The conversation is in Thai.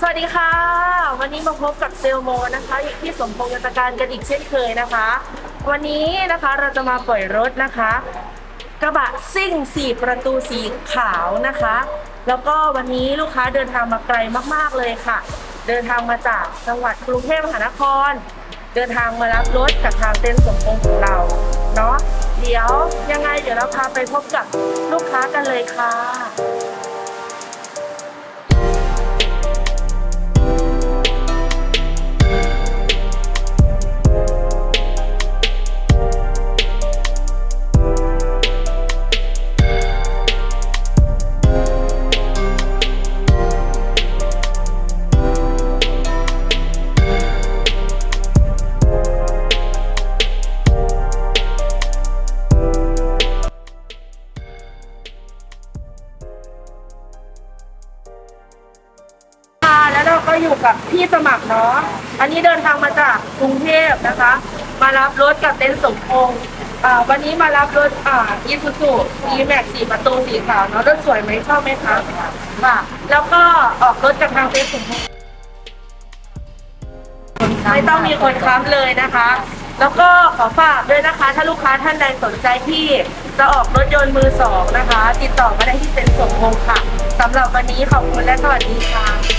สวัสดีค่ะ วันนี้มาพบกับเซลโมนะคะอยู่ที่สมพงษ์ยตการกันอีกเช่นเคยนะคะ วันนี้นะคะเราจะมาปล่อยรถนะคะ กระบะซิ่ง4ประตูสีขาวนะคะ แล้วก็วันนี้ลูกค้าเดินทางมาไกลมากๆเลยค่ะ เดินทางมาจากจังหวัดกรุงเทพมหานคร เดินทางมารับรถกับทางเต็นท์สมพงษ์ของเราเนาะเดี๋ยวยังไงเดี๋ยวเราพาไปพบกับลูกค้ากันเลยค่ะ ก็อยู่กับพี่สมัครเนาะอันนี้เดินทางมาจากกรุงเทพนะคะ มารับรถกับเต็นท์สมพงษ์อ่าวันนี้มารับรถอ่าอีซูซูอีแม็กสี่ประตูสีขาวเนาะรถสวยไหมชอบไหมคะค่ะแล้วก็ออกรถจากทางเต็นท์สมพงษ์ไม่ต้องมีคนค้ำเลยนะคะ แล้วก็ขอฝากด้วยนะคะ ถ้าลูกค้าท่านใดสนใจที่จะออกรถยนต์มือสองนะคะ ติดต่อมาได้ที่เต็นท์สมพงษ์ค่ะสำหรับวันนี้ขอบคุณและสวัสดีค่ะ